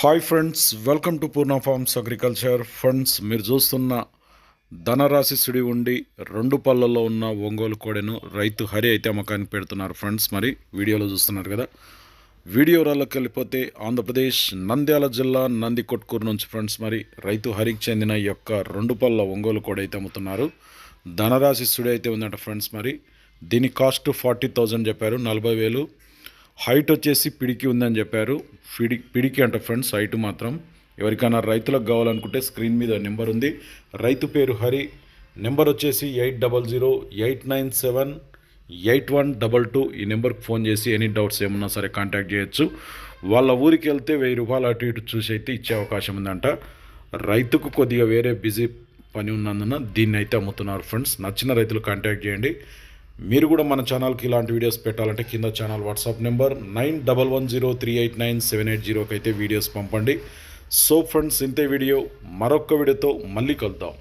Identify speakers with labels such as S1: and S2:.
S1: Hi friends welcome to Purna farms agriculture friends మీరు చూస్తున్న ధనరాశి సుడి ఉండి రెండు పళ్ళల్లో ఉన్న ఒంగోలు కోడెను రైతు హరి అయితే అమ్మకానికి పెడుతున్నారు ఫ్రెండ్స్ మరి వీడియోలో చూస్తున్నారు కదా. వీడియోలోకి వెళ్ళిపోతే ఆంధ్రప్రదేశ్ నంద్యాల జిల్లా నంది కొట్కూరు నుంచి ఫ్రెండ్స్ మరి రైతు హరికి చెందిన యొక్క రెండు పళ్ళ ఒంగోలు కోడ అయితే అమ్ముతున్నారు. ధనరాశి సుడి అయితే ఉందంట ఫ్రెండ్స్ మరి దీని కాస్ట్ ఫార్టీ థౌజండ్ చెప్పారు. నలభై వేలు హైట్ వచ్చేసి పిడికి ఉందని చెప్పారు. పిడి పిడికి అంట ఫ్రెండ్స్ హైట్ మాత్రం. ఎవరికైనా రైతులకు కావాలనుకుంటే స్క్రీన్ మీద నెంబర్ ఉంది. రైతు పేరు హరి. నెంబర్ వచ్చేసి eight double zero eight nine seven eight one double two. ఈ నెంబర్కి ఫోన్ చేసి ఎనీ డౌట్స్ ఏమన్నా సరే కాంటాక్ట్ చేయొచ్చు. వాళ్ళ ఊరికి వెళ్తే వెయ్యి రూపాయలు అటు ఇటు చూసి అయితే ఇచ్చే అవకాశం ఉందంట. రైతుకు కొద్దిగా వేరే బిజీ పని ఉన్నందున దీన్ని అయితే అమ్ముతున్నారు ఫ్రెండ్స్ నచ్చిన రైతులు కాంటాక్ట్ చేయండి. మీరు కూడా మన ఛానల్కి ఇలాంటి వీడియోస్ పెట్టాలంటే కింద channel WhatsApp number nine double one zero three eight nine seven eight జీరోకి అయితే వీడియోస్ పంపండి. సో ఫ్రెండ్స్ ఇంతే వీడియో మరొక వీడియోతో మళ్ళీ కలుద్దాం.